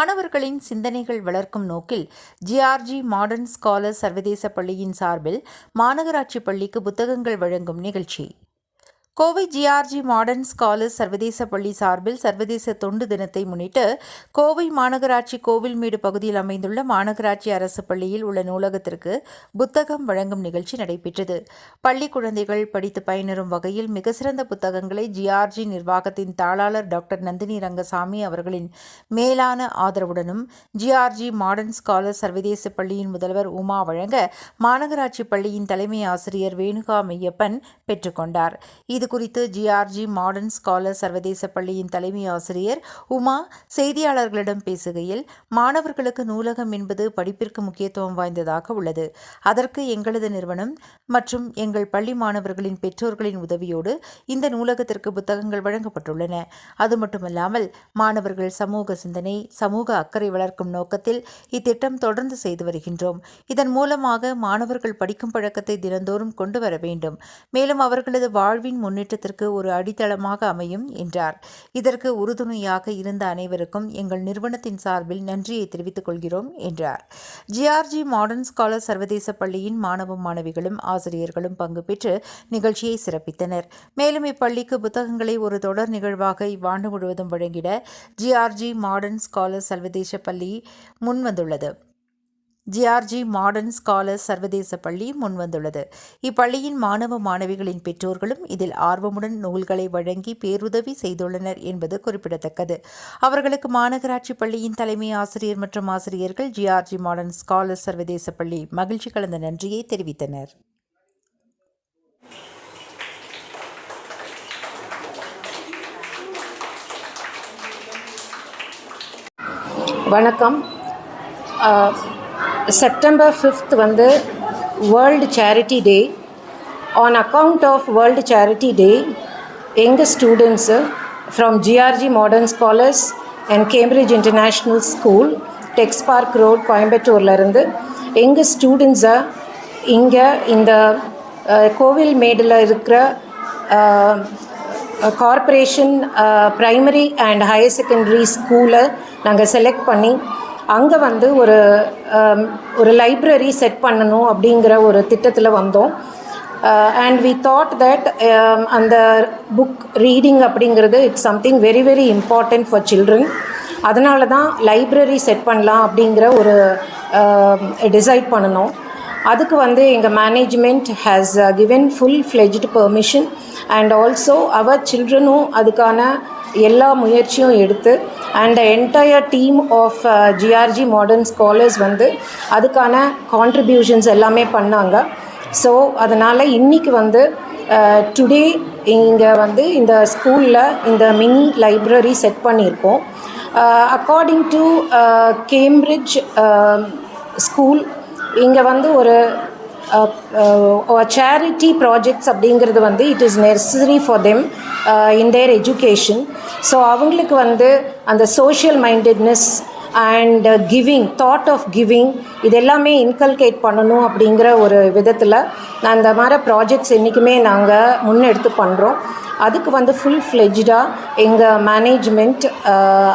மாணவர்களின் சிந்தனைகள் வளர்க்கும் நோக்கில் ஜிஆர்ஜி மாடர்ன் ஸ்காலர் சர்வதேச பள்ளியின் சார்பில் மாநகராட்சி பள்ளிக்கு புத்தகங்கள் வழங்கும் நிகழ்ச்சி. கோவை ஜிஆர்ஜி மாடர்ன் ஸ்காலர்ஸ் சர்வதேச பள்ளி சார்பில் சர்வதேச தொண்டு தினத்தை முன்னிட்டு கோவை மாநகராட்சி கோவில்மேடு பகுதியில் அமைந்துள்ள மாநகராட்சி அரசு பள்ளியில் உள்ள நூலகத்திற்கு புத்தகம் வழங்கும் நிகழ்ச்சி நடைபெற்றது. பள்ளி குழந்தைகள் படித்து பயனரும் வகையில் மிக சிறந்த புத்தகங்களை ஜிஆர்ஜி நிர்வாகத்தின் தாளாளர் டாக்டர் நந்தினி ரங்கசாமி அவர்களின் மேலான ஆதரவுடனும் ஜிஆர்ஜி மாடர்ன் ஸ்காலர்ஸ் சர்வதேச பள்ளியின் முதல்வர் உமா வழங்க மாநகராட்சி பள்ளியின் தலைமை ஆசிரியர் வேணுகா மெய்யப்பன் பெற்றுக்கொண்டார். இது குறித்து ஜிஆர்ஜி மாடர்ன் ஸ்காலர் சர்வதேச பள்ளியின் தலைமை ஆசிரியர் உமா செய்தியாளர்களிடம் பேசுகையில் மாணவர்களுக்கு நூலகம் என்பது படிப்பிற்கு முக்கியத்துவம் வாய்ந்ததாக உள்ளது. அதற்கு எங்களது நிறுவனம் மற்றும் எங்கள் பள்ளி மாணவர்களின் பெற்றோர்களின் உதவியோடு இந்த நூலகத்திற்கு புத்தகங்கள் வழங்கப்பட்டுள்ளன. அது மட்டுமல்லாமல் மாணவர்கள் சமூக சிந்தனை சமூக அக்கறை வளர்க்கும் நோக்கத்தில் இத்திட்டம் தொடர்ந்து செய்து வருகின்றோம். இதன் மூலமாக மாணவர்கள் படிக்கும் பழக்கத்தை தினந்தோறும் கொண்டு வர வேண்டும். மேலும் அவர்களது வாழ்வின் முன்னேற்றத்திற்கு ஒரு அடித்தளமாக அமையும் என்றார். இதற்கு உறுதுணையாக இருந்த அனைவருக்கும் எங்கள் நிறுவனத்தின் சார்பில் நன்றியை தெரிவித்துக் கொள்கிறோம் என்றார். ஜிஆர்ஜி மாடர்ன் ஸ்காலர் சர்வதேச பள்ளியின் மாணவ மாணவிகளும் ஆசிரியர்களும் பங்கு பெற்று நிகழ்ச்சியை சிறப்பித்தனர். மேலும் இப்பள்ளிக்கு புத்தகங்களை ஒரு தொடர் நிகழ்வாக இவ்வாண்டு முழுவதும் வழங்கிட ஜிஆர்ஜி மாடர்ன் ஸ்காலர் சர்வதேச பள்ளி முன்வந்துள்ளது. ஜிஆர்ஜி மாடர்ன் ஸ்காலர்ஸ் சர்வதேச பள்ளி முன்வந்துள்ளது. இப்பள்ளியின் மாணவ மாணவிகளின் பெற்றோர்களும் இதில் ஆர்வமுடன் நூல்களை வழங்கி பேருதவி செய்துள்ளனர் என்பது குறிப்பிடத்தக்கது. அவர்களுக்கு மாநகராட்சி பள்ளியின் தலைமை ஆசிரியர் மற்றும் ஆசிரியர்கள் ஜிஆர்ஜி மாடர்ன் ஸ்காலர்ஸ் சர்வதேச பள்ளி மகிழ்ச்சி கலந்த நன்றியை தெரிவித்தனர். வணக்கம். செப்டம்பர் ஃபிஃப்த் வந்து world charity day on account of world charity day எங்கள் students from G R G modern scholars and Cambridge international school Tex park road கோயம்புத்தூர்லேருந்து எங்கள் ஸ்டூடெண்ட்ஸை இங்கே இந்த கோவில் மேடில் இருக்கிற corporation primary and higher secondary ஸ்கூலை நாங்கள் செலக்ட் பண்ணி அங்கே வந்து ஒரு ஒரு லைப்ரரி செட் பண்ணணும் அப்படிங்கிற ஒரு திட்டத்தில் வந்தோம். அண்ட் வி தாட் தட் அந்த புக் ரீடிங் அப்படிங்கிறது it's something very very important for children அதனால தான் லைப்ரரி செட் பண்ணலாம் அப்படிங்கிற ஒரு டிசைட் பண்ணணும் அதுக்கு வந்து எங்கள் management has given full fledged permission and also our சில்ட்ரனும் அதுக்கான எல்லா முயற்சியும் எடுத்து and entire team of GRG modern scholars வந்து அதுக்கான கான்ட்ரிபியூஷன்ஸ் எல்லாமே பண்ணாங்க. ஸோ அதனால் இன்றைக்கி வந்து uh, டுடே இங்கே வந்து இந்த ஸ்கூலில் இந்த மினி லைப்ரரி செட் பண்ணியிருக்கோம். அக்கார்டிங் டு கேம்பிரிட்ஜ் ஸ்கூல் இங்கே வந்து ஒரு சேரிட்டி ப்ராஜெக்ட்ஸ் அப்படிங்கிறது வந்து it is necessary for them in their education so அவங்களுக்கு வந்து அந்த social mindedness and giving thought of giving இது எல்லாமே இன்கல்கேட் பண்ணணும் அப்படிங்கிற ஒரு விதத்தில் நான் இந்த மாதிரி ப்ராஜெக்ட்ஸ் என்றைக்குமே நாங்கள் முன்னெடுத்து பண்ணுறோம் அதுக்கு வந்து ஃபுல் ஃப்ளெஜ்டாக எங்கள் மேனேஜ்மெண்ட்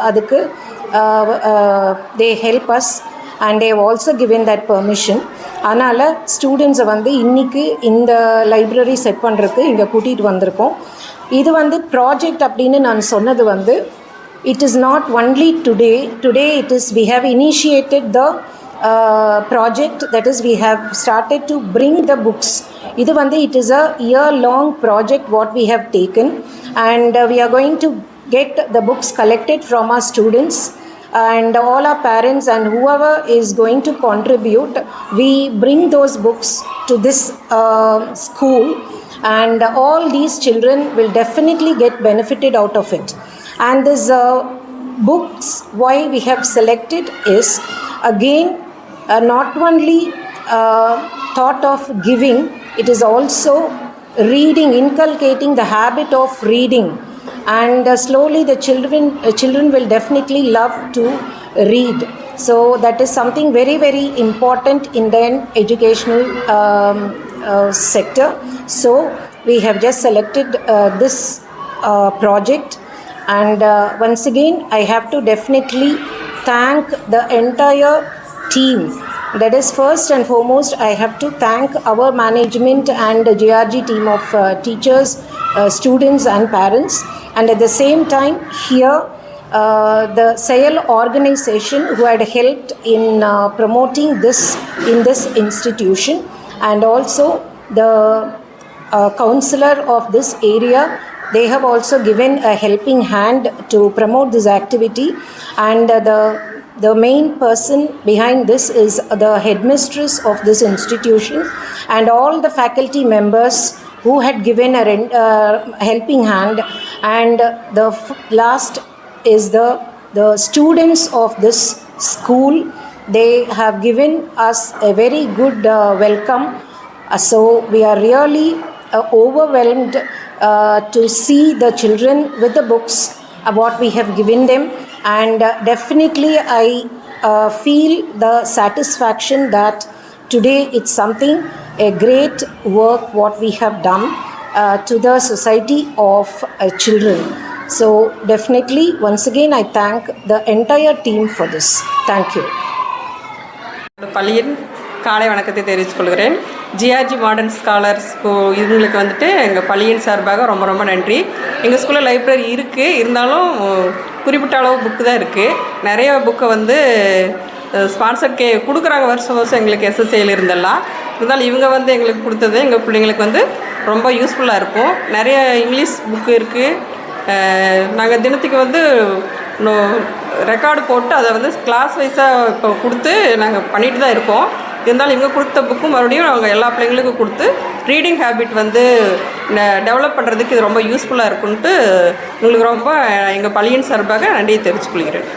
அதுக்கு they help us and they've also given that permission அதனால் ஸ்டூடெண்ட்ஸை வந்து இன்றைக்கி இந்த லைப்ரரி செட் பண்ணுறதுக்கு இங்கே கூட்டிகிட்டு வந்திருக்கோம். இது வந்து ப்ராஜெக்ட் அப்படின்னு நான் சொன்னது வந்து it is not only today today it is we have initiated the project that is we have started to bring the books இது வந்து it is a year long project what we have taken and we are going to get the books collected from our students and all our parents and whoever is going to contribute we bring those books to this uh, school. And all these children will definitely get benefited out of it. And this uh, books why we have selected is again uh, not only uh, thought of giving it is also reading inculcating the habit of reading and uh, slowly the children uh, children will definitely love to read so that is something very very important in the educational um, uh, sector so we have just selected uh, this uh, project and uh, once again i have to definitely thank the entire team. That is, first and foremost, I have to thank our management and GRG team of uh, teachers, uh, students, and parents. And at the same time, here, uh, the SAIL organization who had helped in uh, promoting this in this institution, and also the uh, counselor of this area they have also given a helping hand to promote this activity. And uh, the the main person behind this is the headmistress of this institution and all the faculty members who had given a uh, helping hand and the last is the the students of this school. They have given us a very good uh, welcome. Uh, so we are really uh, overwhelmed uh, to see the children with the books uh, what we have given them. And uh, definitely i uh, feel the satisfaction that today it's something a great work what we have done uh, to the society of uh, children. So definitely once again i thank the entire team for this. Thank you. பள்ளியின் காலை வணக்கத்தை தெரிவித்துக் கொள்கிறேன். GRG modern scholars இவங்களுக்கு வந்துட்டு எங்கள் பள்ளியின் சார்பாக ரொம்ப ரொம்ப நன்றி. எங்கள் ஸ்கூலில் லைப்ரரி இருக்குது இருந்தாலும் குறிப்பிட்ட அளவு புக்கு தான் இருக்குது நிறைய புக்கை வந்து ஸ்பான்சர் கே கொடுக்குறாங்க வருஷம் வருஷம் எங்களுக்கு எஸ்எஸ்ஏல இருந்தெல்லாம். இருந்தாலும் இவங்க வந்து எங்களுக்கு கொடுத்தது எங்கள் பிள்ளைங்களுக்கு வந்து ரொம்ப யூஸ்ஃபுல்லாக இருக்கும். நிறைய இங்கிலீஷ் புக்கு இருக்குது நாங்கள் தினத்துக்கு வந்து ரெக்கார்டு போட்டு அதை வந்து கிளாஸ் வைஸாக இப்போ கொடுத்து நாங்கள் பண்ணிட்டு தான் இருக்கோம். இருந்தாலும் இவங்க கொடுத்த புக்கும் மறுபடியும் அவங்க எல்லா பிள்ளைங்களுக்கும் கொடுத்து ரீடிங் ஹேபிட் வந்து டெவலப் பண்ணுறதுக்கு இது ரொம்ப யூஸ்ஃபுல்லாக இருக்குன்ட்டு உங்களுக்கு ரொம்ப எங்கள் பள்ளியின் சார்பாக நன்றியை தெரிவித்துக் கொள்கிறேன்.